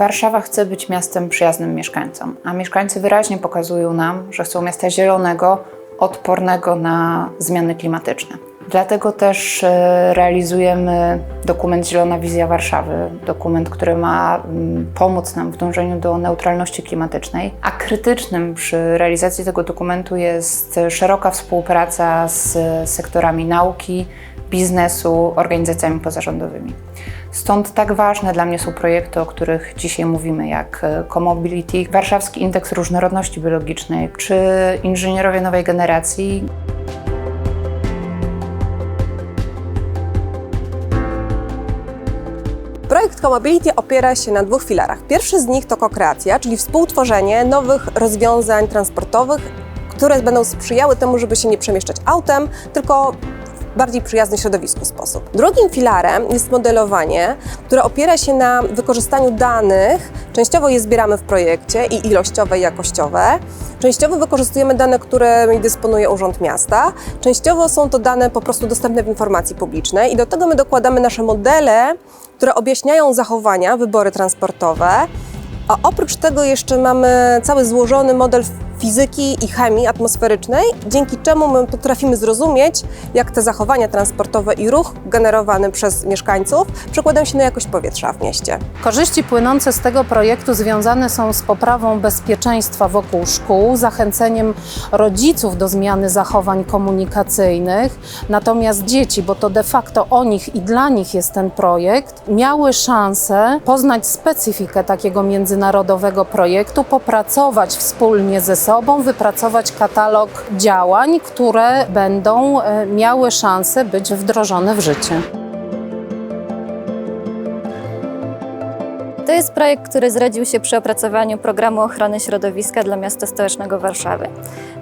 Warszawa chce być miastem przyjaznym mieszkańcom, a mieszkańcy wyraźnie pokazują nam, że chcą miasta zielonego, odpornego na zmiany klimatyczne. Dlatego też e, realizujemy dokument Zielona Wizja Warszawy, dokument, który ma mm, pomóc nam w dążeniu do neutralności klimatycznej. A krytycznym przy realizacji tego dokumentu jest szeroka współpraca z sektorami nauki, biznesu, organizacjami pozarządowymi. Stąd tak ważne dla mnie są projekty, o których dzisiaj mówimy, jak e, Comobility, Warszawski Indeks Różnorodności Biologicznej czy Inżynierowie Nowej Generacji. Projekt Comobility opiera się na dwóch filarach. Pierwszy z nich to kokreacja, czyli współtworzenie nowych rozwiązań transportowych, które będą sprzyjały temu, żeby się nie przemieszczać autem, tylko bardziej przyjazny środowisku sposób. Drugim filarem jest modelowanie, które opiera się na wykorzystaniu danych. Częściowo je zbieramy w projekcie i ilościowe, i jakościowe. Częściowo wykorzystujemy dane, którymi dysponuje Urząd Miasta. Częściowo są to dane po prostu dostępne w informacji publicznej i do tego my dokładamy nasze modele, które objaśniają zachowania, wybory transportowe. A oprócz tego jeszcze mamy cały złożony model fizyki i chemii atmosferycznej, dzięki czemu my potrafimy zrozumieć, jak te zachowania transportowe i ruch generowany przez mieszkańców przekładają się na jakość powietrza w mieście. Korzyści płynące z tego projektu związane są z poprawą bezpieczeństwa wokół szkół, zachęceniem rodziców do zmiany zachowań komunikacyjnych. Natomiast dzieci, bo to de facto o nich i dla nich jest ten projekt, miały szansę poznać specyfikę takiego międzynarodowego projektu, popracować wspólnie ze sobą, wypracować katalog działań, które będą e, miały szansę być wdrożone w życie. To jest projekt, który zrodził się przy opracowaniu programu ochrony środowiska dla miasta stołecznego Warszawy.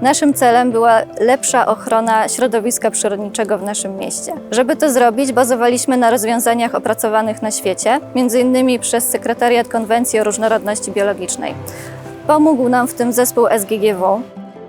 Naszym celem była lepsza ochrona środowiska przyrodniczego w naszym mieście. Żeby to zrobić, bazowaliśmy na rozwiązaniach opracowanych na świecie, m.in. przez Sekretariat Konwencji o Różnorodności Biologicznej. Pomógł nam w tym zespół SGGW,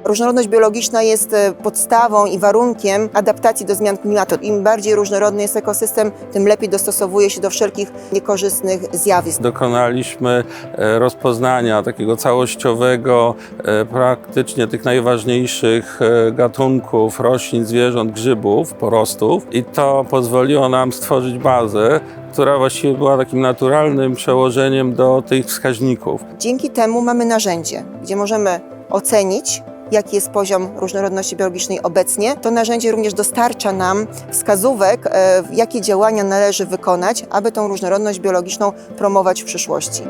Różnorodność biologiczna jest e, podstawą i warunkiem adaptacji do zmian klimatu. Im bardziej różnorodny jest ekosystem, tym lepiej dostosowuje się do wszelkich niekorzystnych zjawisk. Dokonaliśmy e, rozpoznania takiego całościowego, e, praktycznie tych najważniejszych gatunków roślin, zwierząt, grzybów, porostów i to pozwoliło nam stworzyć bazę, która właściwie była takim naturalnym przełożeniem do tych wskaźników. Dzięki temu mamy narzędzie, gdzie możemy ocenić, jaki jest poziom różnorodności biologicznej obecnie. To narzędzie również dostarcza nam wskazówek, e, jakie działania należy wykonać, aby tą różnorodność biologiczną promować w przyszłości.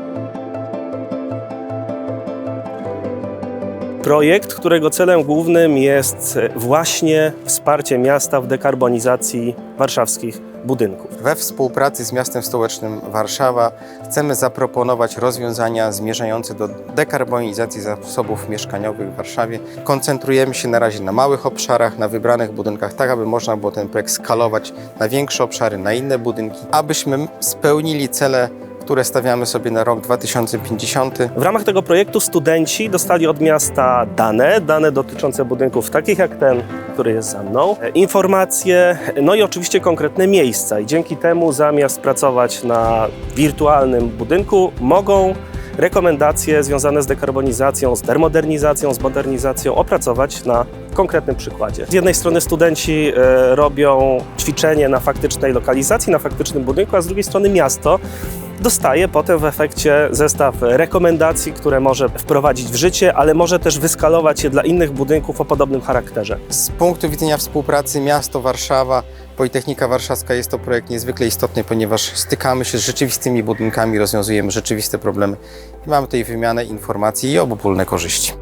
Projekt, którego celem głównym jest właśnie wsparcie miasta w dekarbonizacji warszawskich budynków. We współpracy z miastem stołecznym Warszawa chcemy zaproponować rozwiązania zmierzające do dekarbonizacji zasobów mieszkaniowych w Warszawie. Koncentrujemy się na razie na małych obszarach, na wybranych budynkach, tak aby można było ten projekt skalować na większe obszary, na inne budynki, abyśmy spełnili cele które stawiamy sobie na rok 2050. W ramach tego projektu studenci dostali od miasta dane, dane dotyczące budynków takich jak ten, który jest za mną, e, informacje, no i oczywiście konkretne miejsca. I dzięki temu zamiast pracować na wirtualnym budynku, mogą rekomendacje związane z dekarbonizacją, z termodernizacją, z modernizacją opracować na konkretnym przykładzie. Z jednej strony studenci e, robią ćwiczenie na faktycznej lokalizacji, na faktycznym budynku, a z drugiej strony miasto dostaje potem w efekcie zestaw rekomendacji, które może wprowadzić w życie, ale może też wyskalować je dla innych budynków o podobnym charakterze. Z punktu widzenia współpracy miasto Warszawa, Politechnika Warszawska jest to projekt niezwykle istotny, ponieważ stykamy się z rzeczywistymi budynkami, rozwiązujemy rzeczywiste problemy i mamy tutaj wymianę informacji i obopólne korzyści.